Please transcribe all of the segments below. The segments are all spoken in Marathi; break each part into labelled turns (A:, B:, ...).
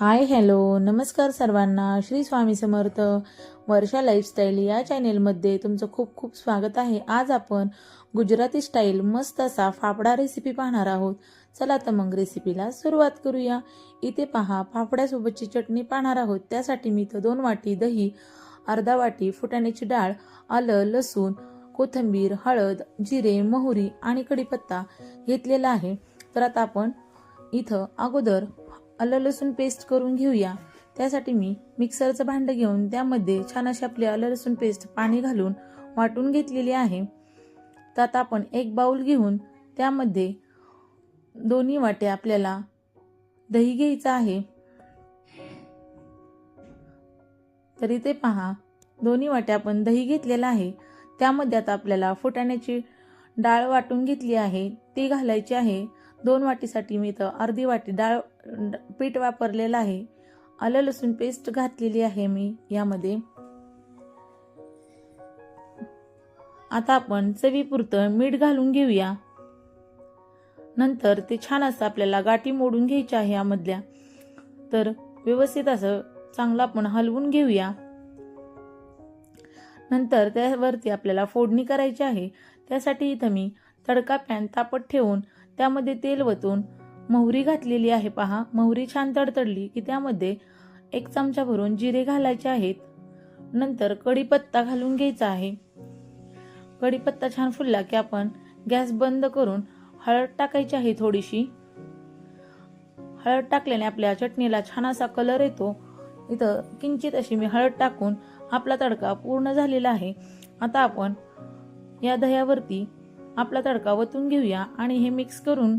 A: Hi hello. नमस्कार सर्वांना. श्री स्वामी समर्थ वर्षा लाईफस्टाईल या चॅनेलमध्ये तुमचं खूप खूप स्वागत आहे. आज आपण गुजराती स्टाईल मस्त असा फाफडा रेसिपी पाहणार आहोत. चला तर मग रेसिपीला सुरुवात करूया. इथे पहा फाफड्यासोबतची चटणी पाहणार आहोत. त्यासाठी मी इथं दोन वाटी दही अर्धा वाटी फुटाण्याची डाळ आलं लसूण कोथिंबीर हळद जिरे मोहरी आणि कढीपत्ता घेतलेला आहे. तर आता आपण इथं अगोदर आलं लसूण पेस्ट करून घेऊया. त्यासाठी मी मिक्सरचं भांडं घेऊन त्यामध्ये छान अशी आपली आलं लसूण पेस्ट पाणी घालून वाटून घेतलेली आहे. तर आता आपण एक बाऊल घेऊन त्यामध्ये दोन्ही वाटे आपल्याला दही घ्यायचं आहे. तरी ते पहा दोन्ही वाटे आपण दही घेतलेलं आहे. त्यामध्ये आता आपल्याला फुटाण्याची डाळ वाटून घेतली आहे. ती घालायची आहे. दोन वाटीसाठी मी इथं अर्धी वाटी डाळ पीठ वापरलेलं आहे. आलं लसूण पेस्ट घातलेली आहे मी यामध्ये. आता आपण चवीपुरतं मीठ घालून घेऊया. नंतर ते छान असं आपल्याला गाठी मोडून घ्यायच्या आहे यामधल्या. तर व्यवस्थित असं चांगलं आपण हलवून घेऊया. नंतर त्यावरती आपल्याला फोडणी करायची आहे. त्यासाठी इथं मी तडका पॅन तापत ठेवून त्यामध्ये तेल वतून मोहरी घातलेली आहे पहा. मोहरी छान तडतडली की त्यामध्ये एक चमचा भरून जिरे घालायचे आहेत. नंतर कढीपत्ता घालून घ्यायचा आहे. कढीपत्ता छान फुलला की आपण गॅस बंद करून हळद टाकायची आहे थोडीशी. हळद टाकल्याने आपल्या चटणीला छान असा कलर येतो. इथं किंचित अशी मी हळद टाकून आपला तडका पूर्ण झालेला आहे. आता आपण या दह्यावरती आपला तडका वतून घेऊया आणि हे मिक्स करून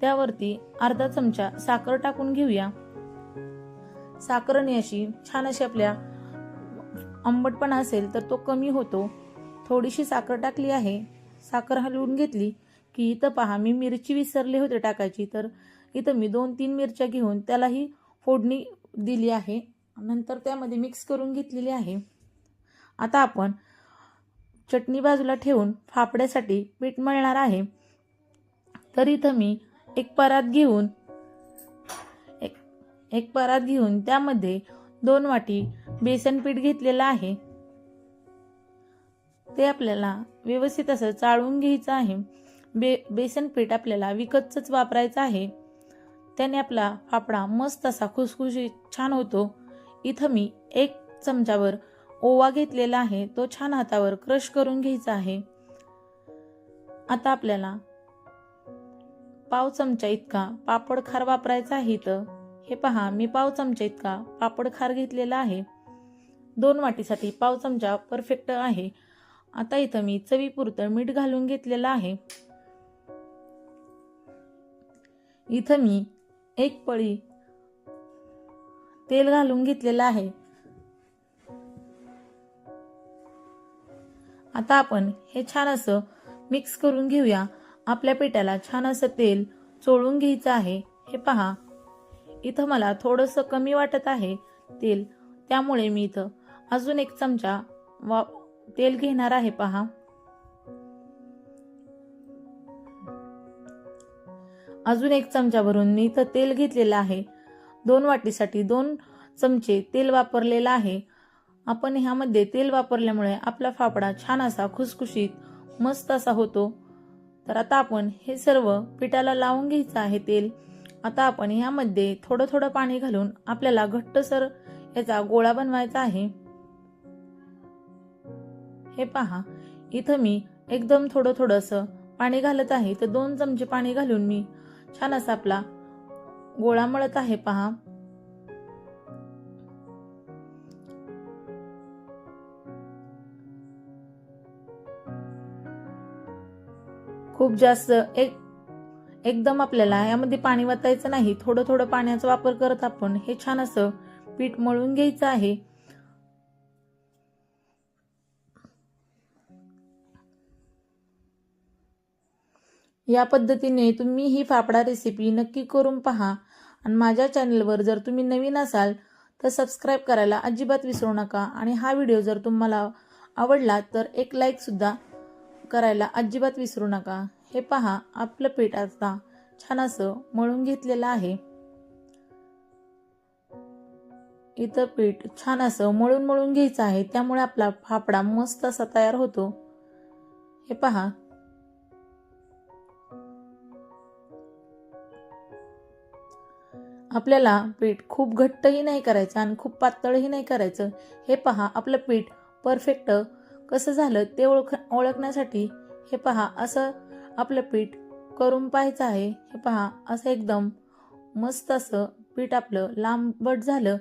A: त्यावरती अर्धा चमचा साखर टाकून घेऊया. साखरने अशी छान अशी आपल्या आंबटपणा असेल तर तो कमी होतो. थोडीशी साखर टाकली आहे. साखर हलवून घेतली की इथं पहा मी मिरची विसरले होते टाकायची. तर इथं मी दोन तीन मिरच्या घेऊन त्यालाही फोडणी दिली आहे. नंतर त्यामध्ये मिक्स करून घेतलेली आहे. आता आपण चटणी बाजूला ठेवून फाफड्यासाठी पीठ मळणार आहे. तर इथं मी एक परात घेऊन एक एक परात घेऊन त्यामध्ये दोन वाटी बेसन पीठ घेतलेलं आहे. ते आपल्याला व्यवस्थित असं चाळून घ्यायचं आहे. बे बेसन पीठ आपल्याला विकतचंच वापरायचं आहे. त्याने आपला फाफडा मस्त असा खुसखुशीत छान होतो. इथं मी एक चमचावर ओवा घेतलेला आहे तो छान हातावर क्रश करून घ्यायचा आहे. आता आपल्याला पाव चमचा इतका पापड खार वापरायचा आहे तर हे पहा मी पाव चमचा इतका पापड खार घेतलेला आहे. दोन वाटीसाठी पाव चमचा परफेक्ट आहे. आता इथं मी चवीपुरतं मीठ घालून घेतलेलं आहे. इथं मी एक पळी तेल घालून घेतलेलं आहे. आता आपण हे छान असं मिक्स करून घेऊया. आपल्या पिठाला छान असं तेल चोळून घ्यायचं आहे. हे पहा. इथं मला थोडंसं कमी वाटत आहे तेल. त्यामुळे मी इथं अजून एक चमचा वा तेल घेणार आहे पहा. अजून एक चमचा भरून मी इथं तेल घेतलेलं आहे. दोन वाटीसाठी दोन चमचे तेल वापरलेलं आहे. आपण ह्यामध्ये तेल वापरल्यामुळे आपला फाफडा छान असा खुसखुशीत मस्त असा होतो. तर आता आपण हे सर्व पिठाला लावून घ्यायचं आहे तेल. आता आपण ह्यामध्ये थोडं थोडं पाणी घालून आपल्याला घट्टसर याचा गोळा बनवायचा आहे. हे पहा इथं मी एकदम थोडं थोडंसं पाणी घालत आहे. तर दोन चमचे पाणी घालून मी छान असा आपला गोळा मळत आहे पहा. खूप जास्त एक एकदम आपल्याला यामध्ये पाणी वाचायचं नाही. थोडं थोडं पाण्याचा वापर करत आपण. हे छान असं पीठ मळून घ्यायचं आहे. या पद्धतीने तुम्ही ही फाफडा रेसिपी नक्की करून पहा. आणि माझ्या चॅनलवर जर तुम्ही नवीन असाल तर सबस्क्राईब करायला अजिबात विसरू नका. आणि हा व्हिडिओ जर तुम्हाला आवडला तर एक लाईकसुद्धा करायला अजिबात विसरू नका. हे पहा आपलं पीठ आता छान असं मळून घेतलेलं आहे. इथं पीठ छान असं मळून मळून घ्यायचं आहे. त्यामुळे आपला फाफडा मस्त असा तयार होतो. हे पहा. आपल्याला पीठ खूप घट्टही नाही करायचं आणि खूप पातळही नाही करायचं. हे पहा आपलं पीठ परफेक्ट कसं झालं ते ओळख ओळखण्यासाठी हे पहा असं आपलं पीठ करून पाहायचं आहे. हे पहा असं एकदम मस्त असं पीठ आपलं लांबट झालं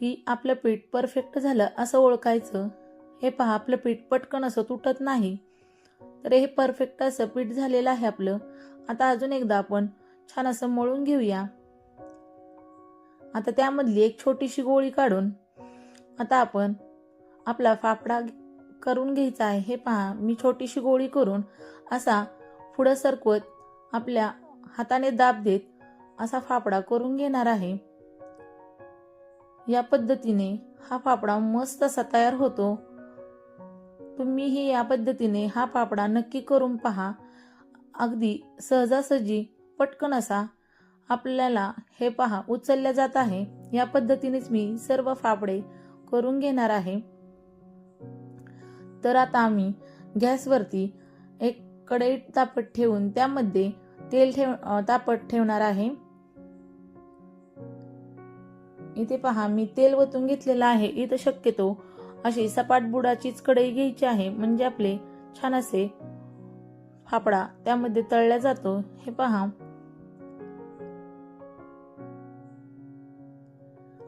A: की आपलं पीठ परफेक्ट झालं असं ओळखायचं. हे पहा आपलं पीठ पटकन असं तुटत नाही. तर हे परफेक्ट असं पीठ झालेलं आहे आपलं. आता अजून एकदा आपण छान असं मळून घेऊया. आता त्यामधली एक छोटीशी गोळी काढून आता आपण आपला फाफडा करून घ्यायचा आहे हे पहा. मी छोटीशी गोळी करून असा पुढं सरकवत आपल्या हाताने दाब देत असा फाफडा करून घेणार आहे. या पद्धतीने हा फाफडा मस्त असा तयार होतो. तुम्हीही या पद्धतीने हा फाफडा नक्की करून पहा. अगदी सहजासहजी पटकन असा आपल्याला हे पहा उचलल्या जात आहे. या पद्धतीनेच मी सर्व फाफडे करून घेणार आहे. तर आता आम्ही गॅसवरती एक कढई तापत ठेवून त्यामध्ये तेल ठेव तापट तापत ठेवणार आहे. इथे पहा मी तेल वतून घेतलेलं आहे. इथं शक्यतो अशी सपाट बुडाचीच कढई घ्यायची आहे. म्हणजे आपले छान असे फाफडा त्यामध्ये तळला जातो. हे पहा.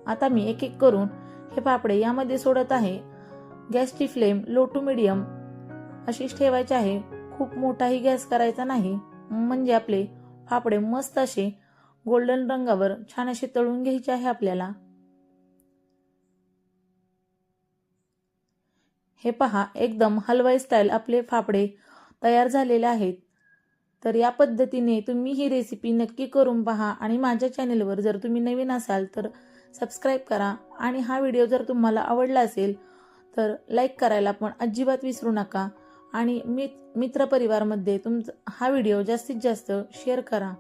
A: आता मी एक एक करून हे फापडे यामध्ये सोडत आहे. गॅसची फ्लेम लो टू मिडियम अशीच ठेवायची आहे. खूप मोठाही गॅस करायचा नाही. म्हणजे आपले फापडे मस्त असे गोल्डन रंगावर छान असे तळून घ्यायचे आहे आपल्याला. हे पहा एकदम हलवाई स्टाईल आपले फाफडे तयार झालेले आहेत. तर या पद्धतीने तुम्ही ही रेसिपी नक्की करून पहा आणि माझ्या चॅनेलवर जर तुम्ही नवीन असाल तर सबस्क्राईब करा. आणि हा व्हिडिओ जर तुम्हाला आवडला असेल तर लाईक करायला पण अजिबात विसरू नका. आणि मित मित्रपरिवारमध्ये तुमचा हा व्हिडिओ जास्तीत जास्त शेअर करा.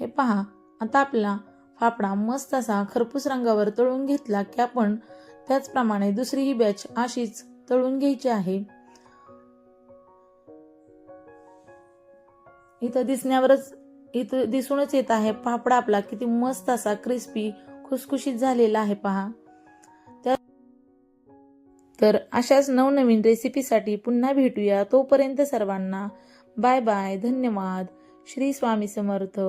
A: हे पहा आता आपला फाफडा मस्त असा खरपूस रंगावर तळून घेतला की आपण त्याचप्रमाणे दुसरी ही बॅच अशीच तळून घ्यायची आहे. इथं दिसण्यावरच इथं दिसूनच येत आहे फाफडा आपला किती मस्त असा क्रिस्पी खुसखुशीत झालेला आहे पहा. तर अशाच नवनवीन रेसिपीसाठी पुन्हा भेटूया तोपर्यंत सर्वांना बाय बाय धन्यवाद. श्री स्वामी समर्थ.